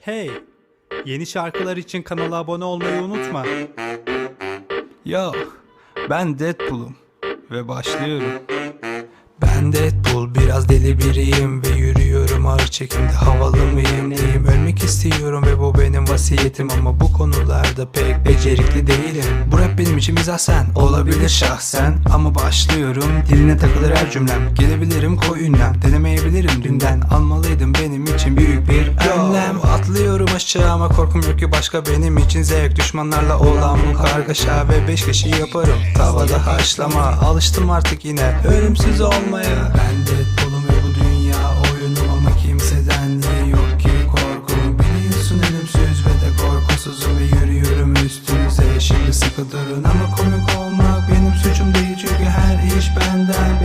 Hey, yeni şarkılar için kanala abone olmayı unutma. Yo, ben Deadpool'um ve başlıyorum. Ben Deadpool biraz deli biriyim ve yürüyorum. Ağır çekimde havalı mıyım diyeyim Ölmek istiyorum ve bu benim vasiyetim. Ama bu konularda pek becerikli değilim. Bu rap benim için mizah sen olabilir şahsen. Ama başlıyorum diline takılır her cümlem. Gelebilirim koy ünlem denemeyebilirim dünden almalıydım benim için büyük bir Atlıyorum aşağı ama korkum yok ki başka benim için. Zevk Düşmanlarla olan bu kargaşa ve beş kişi yaparım. Tavada haşlama alıştım artık yine ölümsüz olmaya. Ben Deadpool'um ve bu dünya oyunum ama kimseden de yok ki korkum. Biliyorsun ölümsüz ve de korkusuzum ve yürüyorum üstünüze Şimdi sıkı durun ama komik olmak benim suçum değil Çünkü her iş benden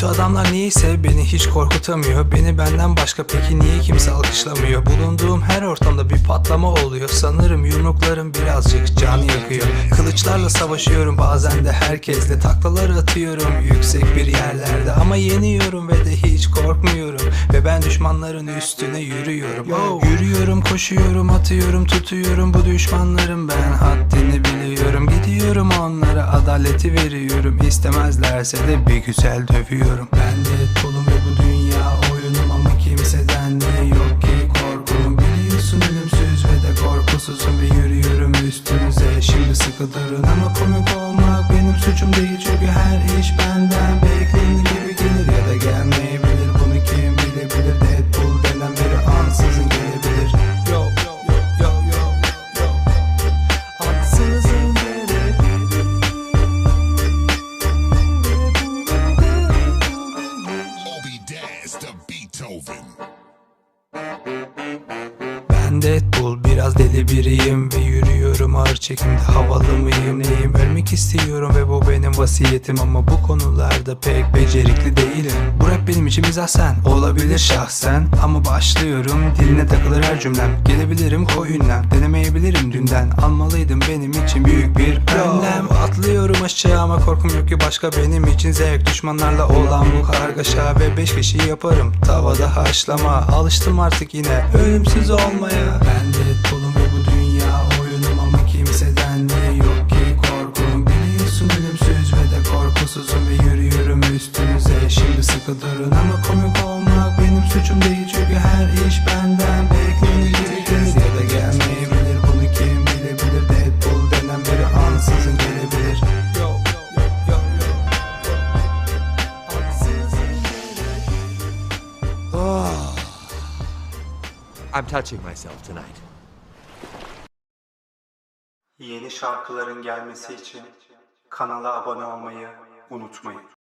Kötü adamlar niyeyse beni hiç korkutamıyor. Beni benden başka peki niye kimse alkışlamıyor? Bulunduğum her ortamda bir patlama oluyor. Sanırım yumruklarım birazcık can yakıyor. Kılıçlarla savaşıyorum bazen de herkesle Taklalar atıyorum. Yüksek bir yerlerde Ama yeniyorum ve de hiç korkmuyorum. Ve ben düşmanların üstüne yürüyorum. Yürüyorum koşuyorum atıyorum tutuyorum. Bu düşmanlarım ben haddini biliyorum Gidiyorum onlara adaleti veriyorum. İstemezlerse de bir güzel dövüyorum. Ben Deadpool'um ve bu dünya oyunum Ama kimseden de yok ki korkum. Biliyorsun ölümsüz ve de korkusuzum Ve yürüyorum üstünüze Şimdi sıkı durun ama komik olmak benim suçum değil. Çünkü her iş benden beklenir gibi gelir Ya da gelmeyebilir Ben Deadpool biraz deli biriyim ve yürüyorum. Ağır çekimde havalı mıyım neyim? Ölmek istiyorum ve bu benim vasiyetim ama bu konularda pek becerikli değilim. Bu rap benim için mizah sen olabilir şahsen. Ama başlıyorum diline takılır her cümlem. Gelebilirim koy ünlem denemeyebilirim dünden almalıydım benim için büyük bir önlem Atlıyorum aşağı ama korkum yok ki başka benim için. Zevk Düşmanlarla olan bu kargaşa ve beş kişi yaparım. Tavada haşlama alıştım artık yine ölümsüz olmaya. Ben Deadpool'um ve bu dünya oyunum ama kimseden de yok ki korkum. Biliyorsun ölümsüz ve de korkusuzum ve yürüyorum üstünüze Şimdi sıkı durun ama komik olmak benim suçum değil Çünkü her iş benden I'm touching myself tonight. Yeni şarkıların gelmesi için kanala abone olmayı unutmayın.